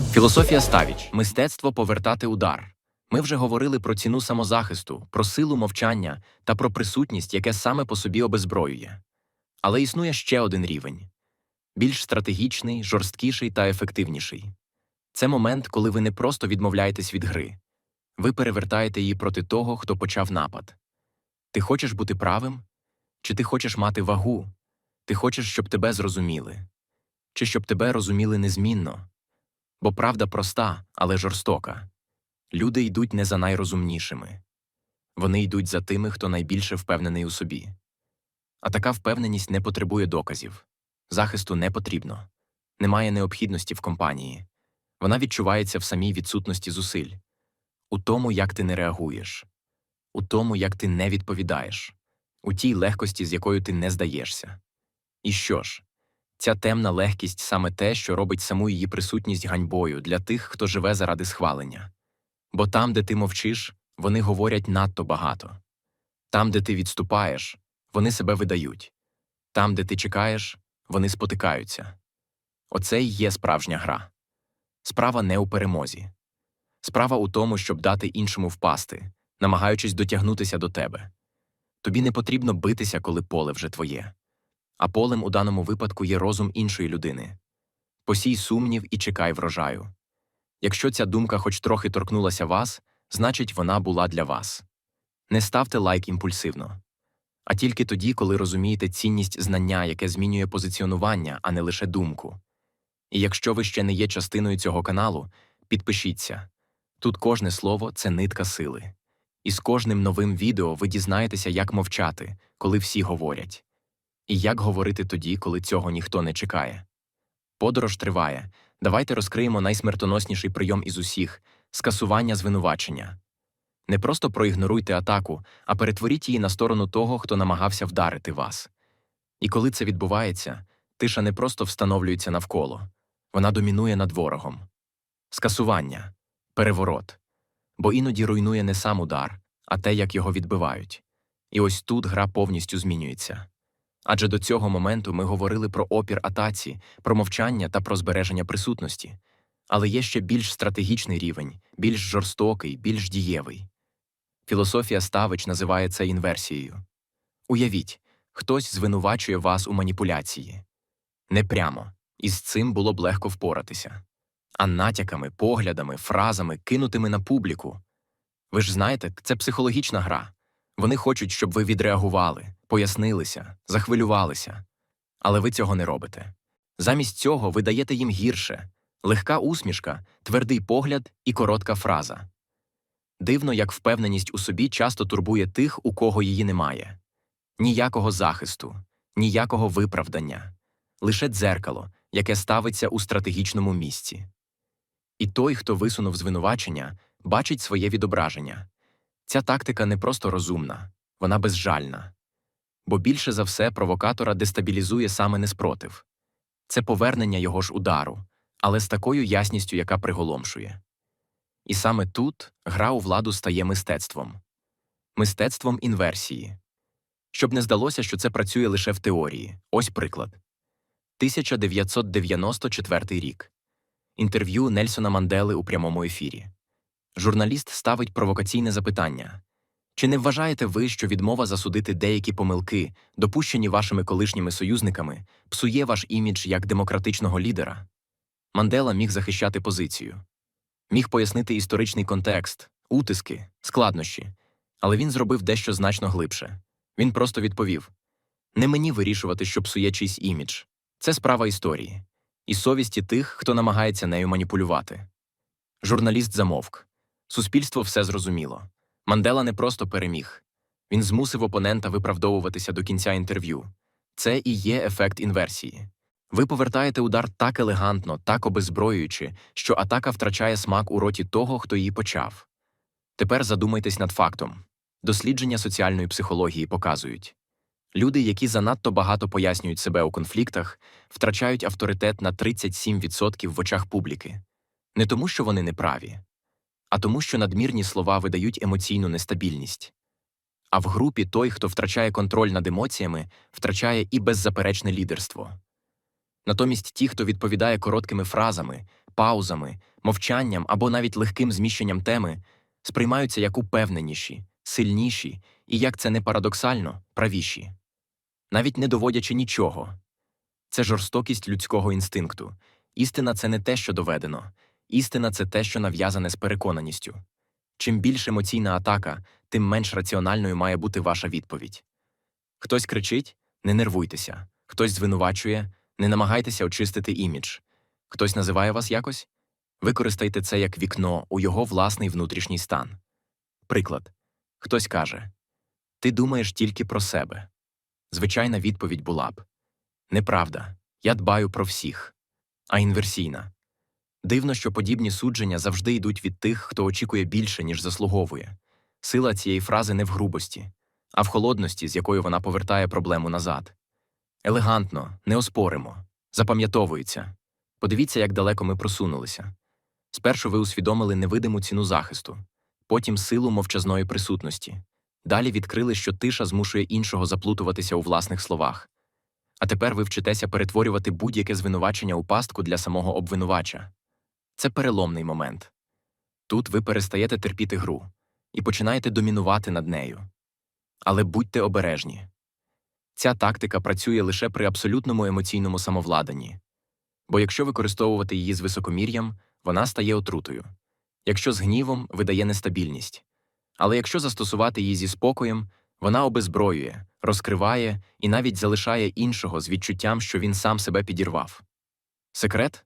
Філософія ставіч мистецтво повертати удар. Ми вже говорили про ціну самозахисту, про силу мовчання та про присутність, яке саме по собі обезброює. Але існує ще один рівень більш стратегічний, жорсткіший та ефективніший. Це момент, коли ви не просто відмовляєтесь від гри, ви перевертаєте її проти того, хто почав напад. Ти хочеш бути правим? Чи ти хочеш мати вагу? Ти хочеш, щоб тебе зрозуміли? Чи щоб тебе розуміли незмінно? Бо правда проста, але жорстока. Люди йдуть не за найрозумнішими. Вони йдуть за тими, хто найбільше впевнений у собі. А така впевненість не потребує доказів. Захисту не потрібно. Немає необхідності в компанії. Вона відчувається в самій відсутності зусиль, у тому, як ти не реагуєш, у тому, як ти не відповідаєш, у тій легкості, з якою ти не здаєшся. І що ж? Ця темна легкість саме те, що робить саму її присутність ганьбою для тих, хто живе заради схвалення. Бо там, де ти мовчиш, вони говорять надто багато. Там, де ти відступаєш, вони себе видають. Там, де ти чекаєш, вони спотикаються. Оце й є справжня гра. Справа не у перемозі. Справа у тому, щоб дати іншому впасти, намагаючись дотягнутися до тебе. Тобі не потрібно битися, коли поле вже твоє. А полем у даному випадку є розум іншої людини. Посій сумнів і чекай врожаю. Якщо ця думка хоч трохи торкнулася вас, значить вона була для вас. Не ставте лайк імпульсивно. А тільки тоді, коли розумієте цінність знання, яке змінює позиціонування, а не лише думку. І якщо ви ще не є частиною цього каналу, підпишіться. Тут кожне слово це нитка сили. І з кожним новим відео ви дізнаєтеся, як мовчати, коли всі говорять. І як говорити тоді, коли цього ніхто не чекає. Подорож триває. Давайте розкриємо найсмертоносніший прийом із усіх скасування звинувачення. Не просто проігноруйте атаку, а перетворіть її на сторону того, хто намагався вдарити вас. І коли це відбувається, тиша не просто встановлюється навколо, вона домінує над ворогом. Скасування, переворот. Бо іноді руйнує не сам удар, а те, як його відбивають. І ось тут гра повністю змінюється. Адже до цього моменту ми говорили про опір атаці, про мовчання та про збереження присутності. Але є ще більш стратегічний рівень, більш жорстокий, більш дієвий. Філософія Ставич називає це інверсією. Уявіть, хтось звинувачує вас у маніпуляції. Не прямо, і з цим було б легко впоратися. А натяками, поглядами, фразами, кинутими на публіку. Ви ж знаєте, це психологічна гра. Вони хочуть, щоб ви відреагували, пояснилися, захвилювалися. Але ви цього не робите. Замість цього ви даєте їм гірше легка усмішка, твердий погляд і коротка фраза. Дивно, як впевненість у собі часто турбує тих, у кого її немає. Ніякого захисту, ніякого виправдання, лише дзеркало, яке ставиться у стратегічному місці. І той, хто висунув звинувачення, бачить своє відображення. Ця тактика не просто розумна, вона безжальна. Бо більше за все провокатора дестабілізує саме неспротив це повернення його ж удару, але з такою ясністю, яка приголомшує. І саме тут гра у владу стає мистецтвом мистецтвом інверсії. Щоб не здалося, що це працює лише в теорії. Ось приклад 1994 рік. Інтерв'ю Нельсона Мандели у прямому ефірі. Журналіст ставить провокаційне запитання Чи не вважаєте ви, що відмова засудити деякі помилки, допущені вашими колишніми союзниками, псує ваш імідж як демократичного лідера? Мандела міг захищати позицію, міг пояснити історичний контекст, утиски, складнощі, але він зробив дещо значно глибше. Він просто відповів Не мені вирішувати, що псує чийсь імідж. Це справа історії і совісті тих, хто намагається нею маніпулювати. Журналіст замовк. Суспільство все зрозуміло. Мандела не просто переміг. Він змусив опонента виправдовуватися до кінця інтерв'ю. Це і є ефект інверсії. Ви повертаєте удар так елегантно, так обезброюючи, що атака втрачає смак у роті того, хто її почав. Тепер задумайтесь над фактом. Дослідження соціальної психології показують люди, які занадто багато пояснюють себе у конфліктах, втрачають авторитет на 37% в очах публіки. Не тому, що вони неправі, а тому, що надмірні слова видають емоційну нестабільність. А в групі той, хто втрачає контроль над емоціями, втрачає і беззаперечне лідерство. Натомість ті, хто відповідає короткими фразами, паузами, мовчанням або навіть легким зміщенням теми, сприймаються як упевненіші, сильніші і, як це не парадоксально, правіші. Навіть не доводячи нічого. Це жорстокість людського інстинкту. Істина це не те, що доведено. Істина це те, що нав'язане з переконаністю. Чим більш емоційна атака, тим менш раціональною має бути ваша відповідь. Хтось кричить не нервуйтеся, хтось звинувачує, не намагайтеся очистити імідж, хтось називає вас якось. Використайте це як вікно у його власний внутрішній стан. Приклад хтось каже Ти думаєш тільки про себе. Звичайна відповідь була б Неправда, я дбаю про всіх. А інверсійна. Дивно, що подібні судження завжди йдуть від тих, хто очікує більше, ніж заслуговує. Сила цієї фрази не в грубості, а в холодності, з якою вона повертає проблему назад. Елегантно, не оспоримо, запам'ятовується. Подивіться, як далеко ми просунулися. Спершу ви усвідомили невидиму ціну захисту, потім силу мовчазної присутності. Далі відкрили, що тиша змушує іншого заплутуватися у власних словах. А тепер ви вчитеся перетворювати будь-яке звинувачення у пастку для самого обвинувача. Це переломний момент. Тут ви перестаєте терпіти гру і починаєте домінувати над нею. Але будьте обережні. Ця тактика працює лише при абсолютному емоційному самовладанні. Бо якщо використовувати її з високомір'ям, вона стає отрутою. Якщо з гнівом видає нестабільність. Але якщо застосувати її зі спокоєм, вона обезброює, розкриває і навіть залишає іншого з відчуттям, що він сам себе підірвав. Секрет?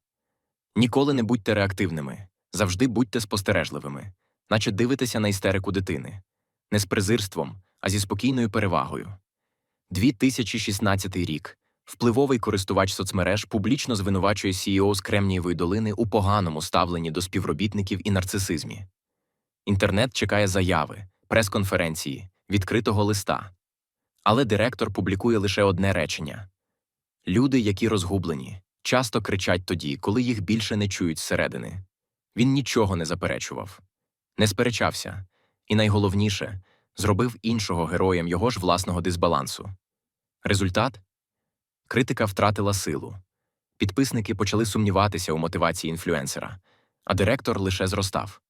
Ніколи не будьте реактивними, завжди будьте спостережливими, наче дивитеся на істерику дитини, не з презирством, а зі спокійною перевагою. 2016 рік. Впливовий користувач соцмереж публічно звинувачує CEO з Кремнієвої долини у поганому ставленні до співробітників і нарцисизмі. Інтернет чекає заяви, прес-конференції, відкритого листа. Але директор публікує лише одне речення люди, які розгублені, часто кричать тоді, коли їх більше не чують зсередини. Він нічого не заперечував, не сперечався, і найголовніше зробив іншого героєм його ж власного дисбалансу. Результат критика втратила силу. Підписники почали сумніватися у мотивації інфлюенсера, а директор лише зростав.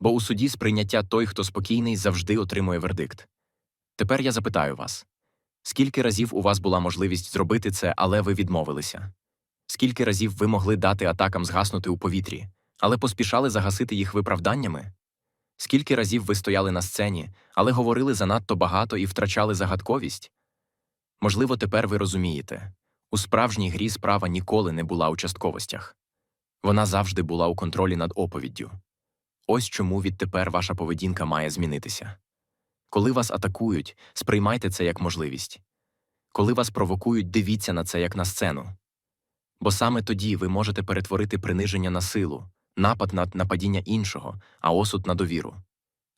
Бо у суді сприйняття той, хто спокійний, завжди отримує вердикт. Тепер я запитаю вас скільки разів у вас була можливість зробити це, але ви відмовилися? Скільки разів ви могли дати атакам згаснути у повітрі, але поспішали загасити їх виправданнями? Скільки разів ви стояли на сцені, але говорили занадто багато і втрачали загадковість? Можливо, тепер ви розумієте у справжній грі справа ніколи не була у частковостях. Вона завжди була у контролі над оповіддю. Ось чому відтепер ваша поведінка має змінитися. Коли вас атакують, сприймайте це як можливість. Коли вас провокують, дивіться на це як на сцену. Бо саме тоді ви можете перетворити приниження на силу, напад на нападіння іншого, а осуд на довіру.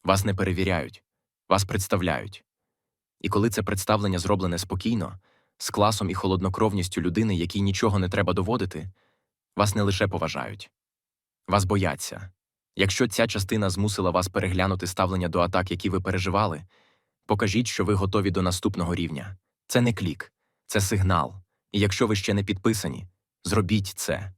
Вас не перевіряють, вас представляють. І коли це представлення зроблене спокійно, з класом і холоднокровністю людини, якій нічого не треба доводити, вас не лише поважають, вас бояться. Якщо ця частина змусила вас переглянути ставлення до атак, які ви переживали, покажіть, що ви готові до наступного рівня. Це не клік, це сигнал. І якщо ви ще не підписані, зробіть це.